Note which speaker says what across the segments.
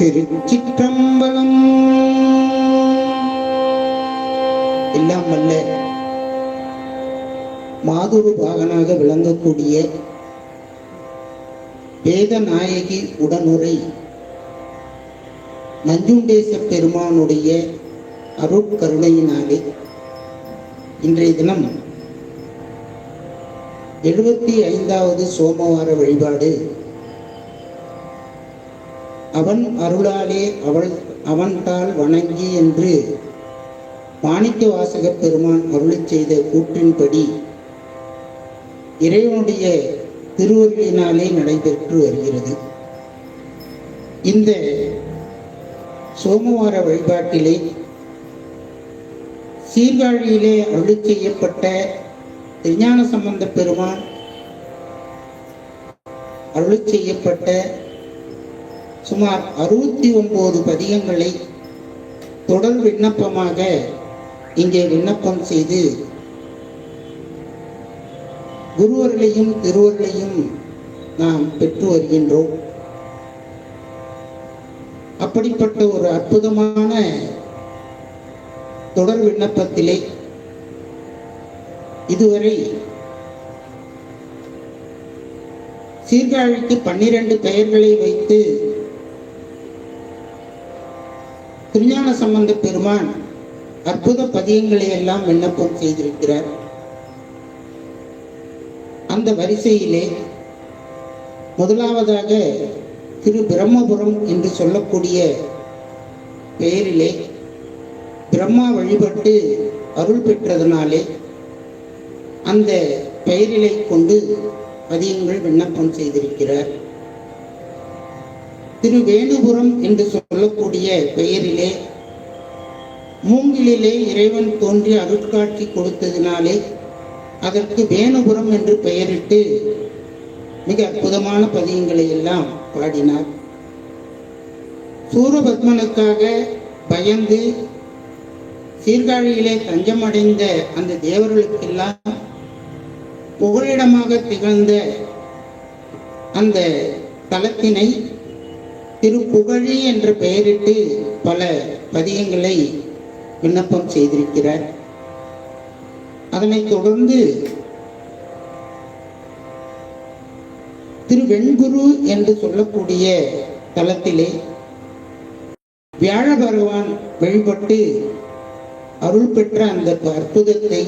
Speaker 1: திருச்சிற்றம்பலம். எல்லாம் வல்ல மாதுரு பாகனாக விளங்கக்கூடிய வேதநாயகி உடனுரை நஞ்சுண்டேச பெருமானுடைய அருட்கருணையினாலே இன்றைய தினம் எழுபத்தி ஐந்தாவது சோமவார வழிபாடு அவன் அருளாலே அவள் அவன்தால் வணங்கி என்று மாணிக்க வாசக பெருமான் அருளி செய்த கூற்றின்படி இறைவனுடைய திருவருளினாலே நடைபெற்று வருகிறது. இந்த சோமவார வழிபாட்டிலே சீர்காழியிலே அருளி செய்யப்பட்ட திருஞான சம்பந்த பெருமான் அருளி செய்யப்பட்ட சுமார் அறுபத்தி ஒன்பது பதிகங்களை தொடர் விண்ணப்பமாக இங்கே விண்ணப்பம் செய்து குருவர்களையும் திருவர்களையும் நாம் பெற்று வருகின்றோம். அப்படிப்பட்ட ஒரு அற்புதமான தொடர் விண்ணப்பத்திலே இதுவரை சீர்காழிக்கு பன்னிரண்டு பெயர்களை வைத்து திருஞான சம்பந்த பெருமான் அற்புத பதியங்களை எல்லாம் விண்ணப்பம் செய்திருக்கிறார். அந்த வரிசையிலே முதலாவதாக திரு பிரம்மபுரம் என்று சொல்லக்கூடிய பெயரிலே பிரம்மா வழிபட்டு அருள் பெற்றதனாலே அந்த பெயரிலை கொண்டு பதியங்கள் விண்ணப்பம் செய்திருக்கிறார். திரு வேணுபுரம் என்று சொல்லக்கூடிய பெயரிலே மூங்கிலே இறைவன் தோன்றி அருட்காட்சி கொடுத்ததினாலே அதற்கு வேணுபுரம் என்று பெயரிட்டு மிக அற்புதமான பதியங்களை எல்லாம் பாடினார். சூரபத்மனுக்காக பயந்து சீர்காழியிலே தஞ்சமடைந்த அந்த தேவர்களுக்கெல்லாம் புகழிடமாக திகழ்ந்த அந்த தலத்தினை திருப்புகழி என்ற பெயரிட்டு பல பதியங்களை விண்ணப்பம் செய்திருக்கிறார். அதனைத் தொடர்ந்து திரு வெண்குரு என்று சொல்லக்கூடிய தலத்திலே வியாழ பகவான் வழிபட்டு அருள் பெற்ற அந்த அற்புதத்தை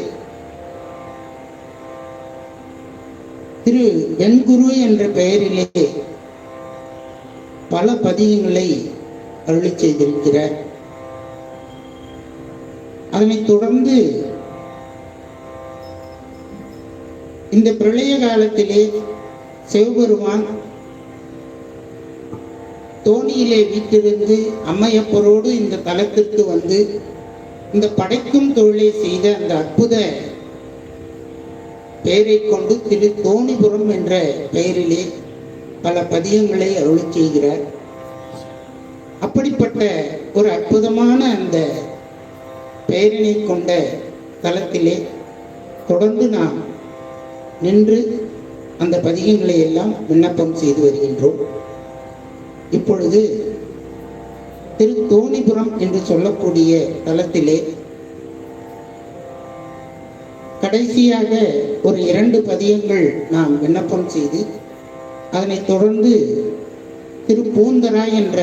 Speaker 1: திரு வெண்குரு என்ற பெயரிலே பல பதியங்களை அருளி செய்திருக்கிறார் அதனைத் தொடர்ந்து இந்த பிரளய காலத்திலே சிவபெருமான் தோணியிலே வீட்டிருந்து அம்மையப்பரோடு இந்த தலத்திற்கு வந்து இந்த படைக்கும் தொழிலை செய்த அந்த அற்புத பெயரை கொண்டு திரு தோணிபுரம் என்ற பெயரிலே பல பதியங்களை அருள் செய்கிறார். அப்படிப்பட்ட ஒரு அற்புதமான அந்த பெயரினை கொண்ட தளத்திலே தொடர்ந்து நாம் நின்று அந்த பதிகங்களை எல்லாம் விண்ணப்பம் செய்து வருகின்றோம். இப்பொழுது திரு தோணிபுரம் என்று சொல்லக்கூடிய தலத்திலே கடைசியாக ஒரு இரண்டு பதியங்கள் நாம் விண்ணப்பம் செய்து அதனைத் தொடர்ந்து திரு பூந்தரா என்ற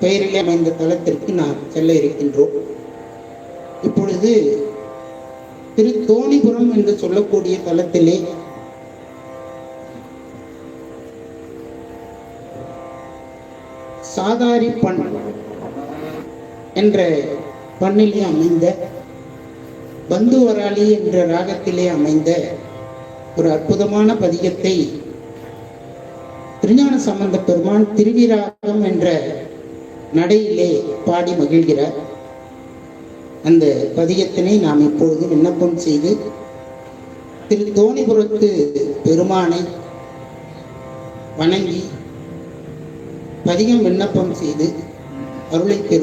Speaker 1: பெயரில் அமைந்த தலத்திற்கு நாம் செல்ல இருக்கின்றோம். இப்பொழுது திரு தோணிபுரம் என்று சொல்லக்கூடிய தலத்திலே சாதாரி பண் என்ற பண்ணிலே அமைந்த பந்துவராளி என்ற ராகத்திலே அமைந்த ஒரு அற்புதமான பதிகத்தை திருஞான சம்பந்த பெருமான் திருவிராகம் என்ற நடையிலே பாடி மகிழ்கிறார். அந்த பதிகத்தினை நாம் இப்பொழுது விண்ணப்பம் செய்து திரு தோணிபுரத்து பெருமானை வணங்கி பதிகம் விண்ணப்பம் செய்து அருளை பெறுவோம்.